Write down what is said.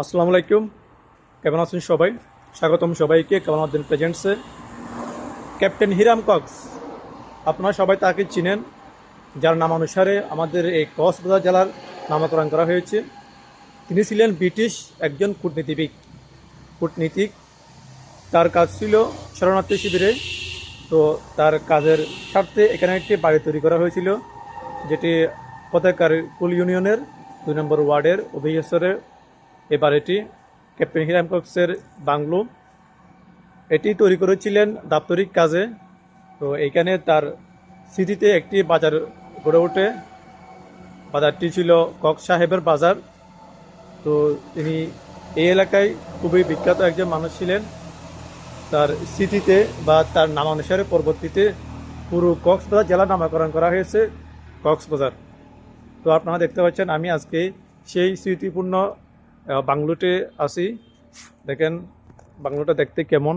আসসালামু আলাইকুম। কেমন আছেন সবাই? স্বাগতম সবাইকে। কেমন আছেন প্রেজেন্টসে ক্যাপ্টেন হিরাম কক্স আপনারা সবাই তাকে চিনেন। যার নাম অনুসারে আমাদের এই কক্সবাজার জেলার নামকরণ করা হয়েছে। তিনি ছিলেন ব্রিটিশ একজন কূটনীতিবিদ। কূটনীতিক। তার কাজ ছিল শরণার্থী শিবিরে। তো তার কাজের স্বার্থে এখানে একটি বাড়ি তৈরি করা হয়েছিল, যেটি পতাকার কুল ইউনিয়নের দুই নম্বর ওয়ার্ডের অভিযোগের এই বাড়িটি ক্যাপ্টেন হিরাম কক্সের বাংলো। এটি তৈরি করেছিলেন দাপ্তরিক কাজে। তো এইখানে তার স্মৃতিতে একটি বাজার গড়ে ওঠে। বাজারটি ছিল কক সাহেবের বাজার। তো তিনি এই এলাকায় খুবই বিখ্যাত একজন মানুষ ছিলেন। তার স্মৃতিতে বা তার নামানুসারে পরবর্তীতে পুরো কক্সবাজার জেলা নামকরণ করা হয়েছে কক্সবাজার তো আপনারা দেখতে পাচ্ছেন, আমি আজকে সেই স্মৃতিপূর্ণ বাংলোতে আছি। দেখেন বাংলোটা দেখতে কেমন।